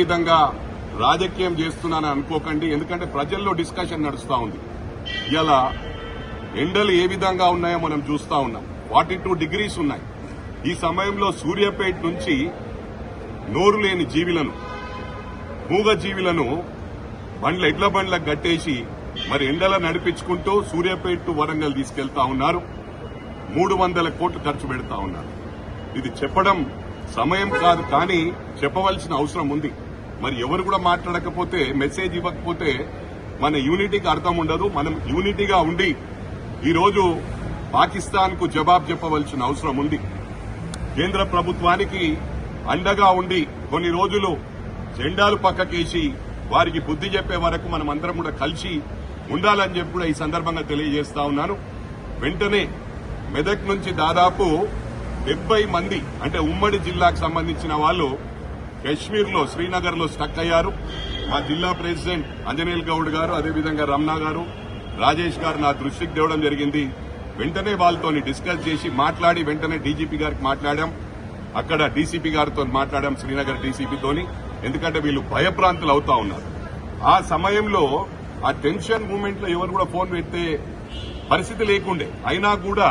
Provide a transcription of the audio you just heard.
విధంగా రాజకీయం చేస్తున్నానని అనుకోకండి. ఎందుకంటే ప్రజల్లో డిస్కషన్ నడుస్తూ ఉంది. ఇలా ఎండలు ఏ విధంగా ఉన్నాయో మనం చూస్తా ఉన్నాం. ఫార్టీ టూ డిగ్రీస్ ఉన్నాయి. ఈ సమయంలో సూర్యాపేట నుంచి నోరు లేని జీవులను మూగ జీవులను బండ్ల ఎడ్ల బండ్లకు కట్టేసి మరి ఎండల నడిపించుకుంటూ సూర్యాపేట టు వరంగల్ తీసుకెళ్తా ఉన్నారు. మూడు వందల కోట్లు ఖర్చు పెడతా ఉన్నారు. ఇది చెప్పడం సమయం కాదు కానీ చెప్పవలసిన అవసరం ఉంది. మరి ఎవరు కూడా మాట్లాడకపోతే మెసేజ్ ఇవ్వకపోతే మన యూనిటీకి అర్థం ఉండదు. మనం యూనిటీగా ఉండి ఈరోజు పాకిస్తాన్కు జవాబు చెప్పవలసిన అవసరం ఉంది. కేంద్ర ప్రభుత్వానికి అండగా ఉండి కొన్ని రోజులు జెండాలు పక్కకేసి వారికి బుద్ధి చెప్పే వరకు మనం అందరం కూడా కలిసి ఉండాలని చెప్పి కూడా ఈ సందర్భంగా తెలియజేస్తా ఉన్నాను. వెంటనే మెదక్ నుంచి దాదాపు డెబ్బై మంది అంటే ఉమ్మడి జిల్లాకు సంబంధించిన వాళ్ళు కశ్మీర్లో శ్రీనగర్లో స్టక్ అయ్యారు. మా జిల్లా ప్రెసిడెంట్ అంజనేల్ గౌడ్ గారు అదేవిధంగా రమణ గారు రాజేష్ గారు నా దృష్టికి తేవడం జరిగింది. వెంటనే వాళ్ళతో డిస్కస్ చేసి మాట్లాడి వెంటనే డీజీపీ గారికి మాట్లాడాం. అక్కడ డీసీపీ గారితో మాట్లాడాం శ్రీనగర్ డీసీపీతోని ఎందుకంటే వీళ్ళు భయప్రాంతులు అవుతా ఉన్నారు. ఆ సమయంలో ఆ టెన్షన్ మూమెంట్లో ఎవరు కూడా ఫోన్ పెట్టే పరిస్థితి లేకుండే. అయినా కూడా